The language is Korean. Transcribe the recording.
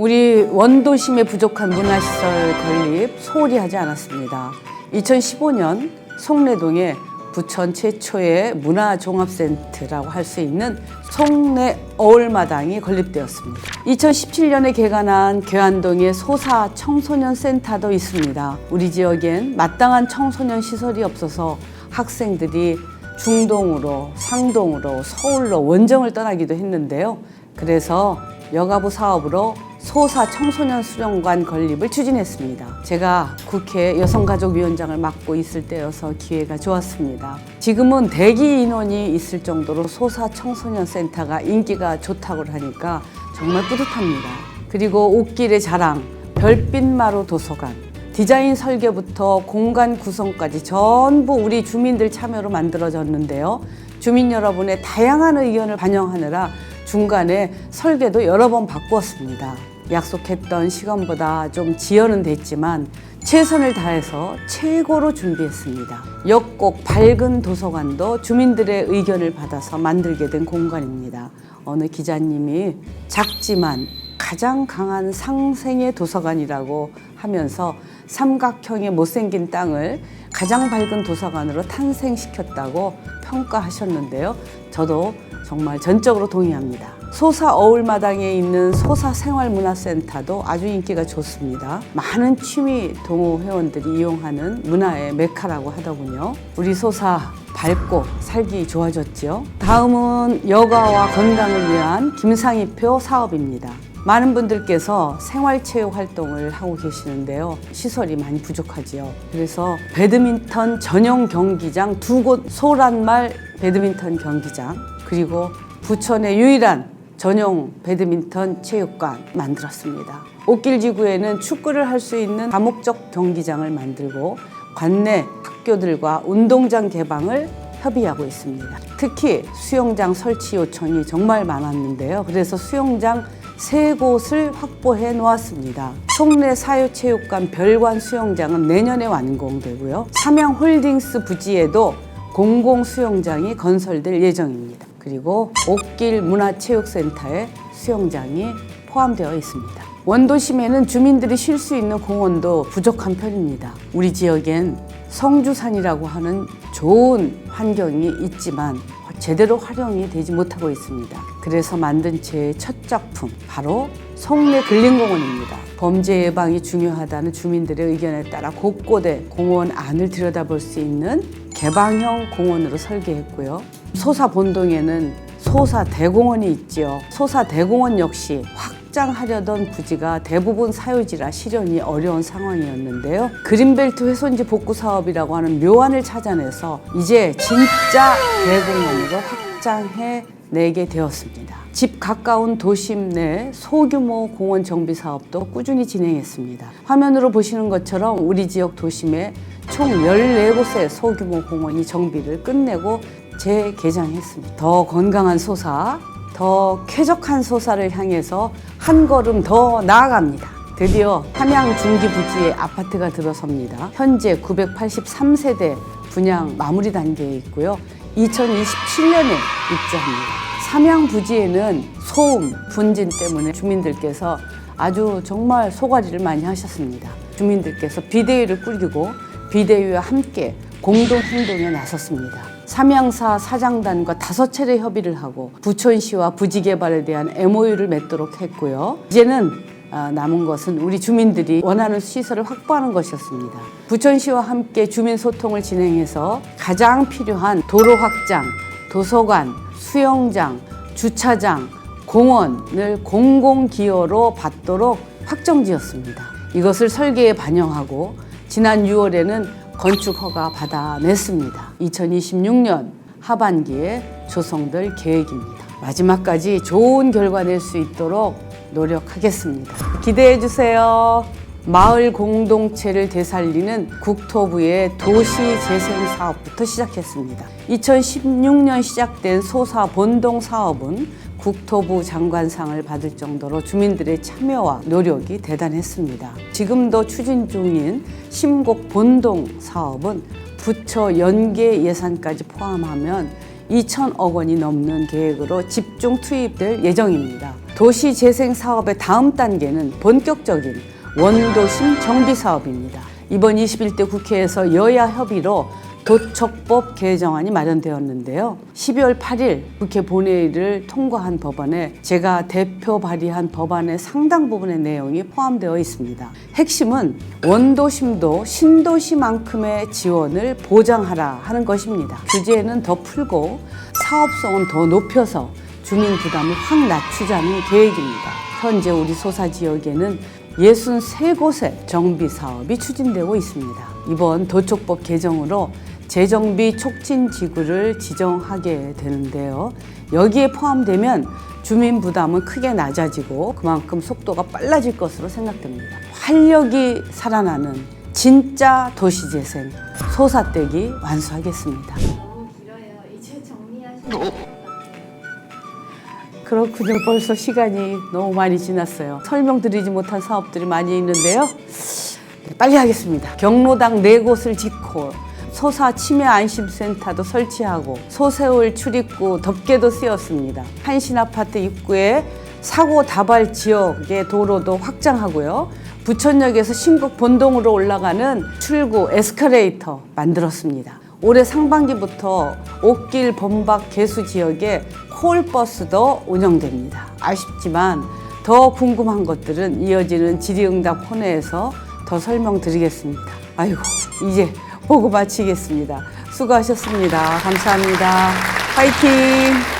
우리 원도심에 부족한 문화시설 건립 소홀히 하지 않았습니다. 2015년 송내동에 부천 최초의 문화종합센터라고 할 수 있는 송내 어울마당이 건립되었습니다. 2017년에 개관한 계안동에 소사 청소년 센터도 있습니다. 우리 지역엔 마땅한 청소년 시설이 없어서 학생들이 중동으로, 상동으로, 서울로 원정을 떠나기도 했는데요. 그래서 여가부 사업으로 소사 청소년 수련관 건립을 추진했습니다. 제가 국회 여성가족위원장을 맡고 있을 때여서 기회가 좋았습니다. 지금은 대기 인원이 있을 정도로 소사 청소년 센터가 인기가 좋다고 하니까 정말 뿌듯합니다. 그리고 옷길의 자랑, 별빛마루 도서관, 디자인 설계부터 공간 구성까지 전부 우리 주민들 참여로 만들어졌는데요. 주민 여러분의 다양한 의견을 반영하느라 중간에 설계도 여러 번 바꾸었습니다. 약속했던 시간보다 좀 지연은 됐지만 최선을 다해서 최고로 준비했습니다. 역곡 밝은 도서관도 주민들의 의견을 받아서 만들게 된 공간입니다. 어느 기자님이 작지만 가장 강한 상생의 도서관이라고 하면서 삼각형의 못생긴 땅을 가장 밝은 도서관으로 탄생시켰다고 평가하셨는데요. 저도 정말 전적으로 동의합니다. 소사 어울마당에 있는 소사 생활문화센터도 아주 인기가 좋습니다. 많은 취미 동호 회원들이 이용하는 문화의 메카라고 하더군요. 우리 소사 밝고 살기 좋아졌죠. 다음은 여가와 건강을 위한 김상희표 사업입니다. 많은 분들께서 생활체육 활동을 하고 계시는데요. 시설이 많이 부족하지요. 그래서 배드민턴 전용 경기장 두 곳 소란말 배드민턴 경기장 그리고 부천의 유일한 전용 배드민턴 체육관 만들었습니다. 옥길지구에는 축구를 할 수 있는 다목적 경기장을 만들고 관내 학교들과 운동장 개방을 협의하고 있습니다. 특히 수영장 설치 요청이 정말 많았는데요. 그래서 수영장 세 곳을 확보해 놓았습니다. 송내 사유체육관 별관 수영장은 내년에 완공되고요. 삼양 홀딩스 부지에도 공공 수영장이 건설될 예정입니다. 그리고 옥길 문화체육센터에 수영장이 포함되어 있습니다. 원도심에는 주민들이 쉴 수 있는 공원도 부족한 편입니다. 우리 지역엔 성주산이라고 하는 좋은 환경이 있지만 제대로 활용이 되지 못하고 있습니다. 그래서 만든 제 첫 작품 바로 송내 근린공원입니다. 범죄 예방이 중요하다는 주민들의 의견에 따라 곳곳에 공원 안을 들여다볼 수 있는 개방형 공원으로 설계했고요. 소사 본동에는 소사 대공원이 있지요. 소사 대공원 역시 확장하려던 부지가 대부분 사유지라 실현이 어려운 상황이었는데요. 그린벨트 훼손지 복구 사업이라고 하는 묘안을 찾아내서 이제 진짜 대공원으로 확장해 내게 되었습니다. 집 가까운 도심 내 소규모 공원 정비 사업도 꾸준히 진행했습니다. 화면으로 보시는 것처럼 우리 지역 도심에 총 14곳의 소규모 공원이 정비를 끝내고 재개장했습니다. 더 건강한 소사, 더 쾌적한 소사를 향해서 한 걸음 더 나아갑니다. 드디어 함양 중기 부지에 아파트가 들어섭니다. 현재 983세대 분양 마무리 단계에 있고요. 2027년에 입주합니다. 삼양 부지에는 소음, 분진 때문에 주민들께서 아주 정말 소가리를 많이 하셨습니다. 주민들께서 비대위를 꾸리고 비대위와 함께 공동 행동에 나섰습니다. 삼양사 사장단과 다섯 차례 협의를 하고 부천시와 부지 개발에 대한 MOU를 맺도록 했고요. 이제는 아, 남은 것은 우리 주민들이 원하는 시설을 확보하는 것이었습니다. 부천시와 함께 주민 소통을 진행해서 가장 필요한 도로 확장, 도서관, 수영장, 주차장, 공원을 공공기여로 받도록 확정지었습니다. 이것을 설계에 반영하고 지난 6월에는 건축 허가 받아냈습니다. 2026년 하반기에 조성될 계획입니다. 마지막까지 좋은 결과 낼 수 있도록 노력하겠습니다. 기대해 주세요. 마을 공동체를 되살리는 국토부의 도시 재생 사업부터 시작했습니다. 2016년 시작된 소사 본동 사업은 국토부 장관상을 받을 정도로 주민들의 참여와 노력이 대단했습니다. 지금도 추진 중인 심곡 본동 사업은 부처 연계 예산까지 포함하면 2천억 원이 넘는 계획으로 집중 투입될 예정입니다. 도시 재생 사업의 다음 단계는 본격적인 원도심 정비 사업입니다. 이번 21대 국회에서 여야 협의로 도척법 개정안이 마련되었는데요. 12월 8일 국회 본회의를 통과한 법안에 제가 대표 발의한 법안의 상당 부분의 내용이 포함되어 있습니다. 핵심은 원도심도 신도시만큼의 지원을 보장하라 하는 것입니다. 규제는 더 풀고 사업성은 더 높여서 주민 부담을 확 낮추자는 계획입니다. 현재 우리 소사 지역에는 63곳의 정비 사업이 추진되고 있습니다. 이번 도촉법 개정으로 재정비 촉진 지구를 지정하게 되는데요. 여기에 포함되면 주민 부담은 크게 낮아지고 그만큼 속도가 빨라질 것으로 생각됩니다. 활력이 살아나는 진짜 도시재생 소사떼기 완수하겠습니다. 너무 길어요. 이제 정리하시면 그렇군요. 벌써 시간이 너무 많이 지났어요. 설명드리지 못한 사업들이 많이 있는데요. 네, 빨리 하겠습니다. 경로당 네 곳을 짓고 소사 치매 안심센터도 설치하고 소세월 출입구 덮개도 씌웠습니다. 한신 아파트 입구에 사고 다발 지역의 도로도 확장하고요. 부천역에서 신곡 본동으로 올라가는 출구 에스컬레이터 만들었습니다. 올해 상반기부터 옥길 범박 개수 지역에 콜버스도 운영됩니다. 아쉽지만 더 궁금한 것들은 이어지는 질의응답 코너에서 더 설명드리겠습니다. 아이고 이제 보고 마치겠습니다. 수고하셨습니다. 감사합니다. 파이팅!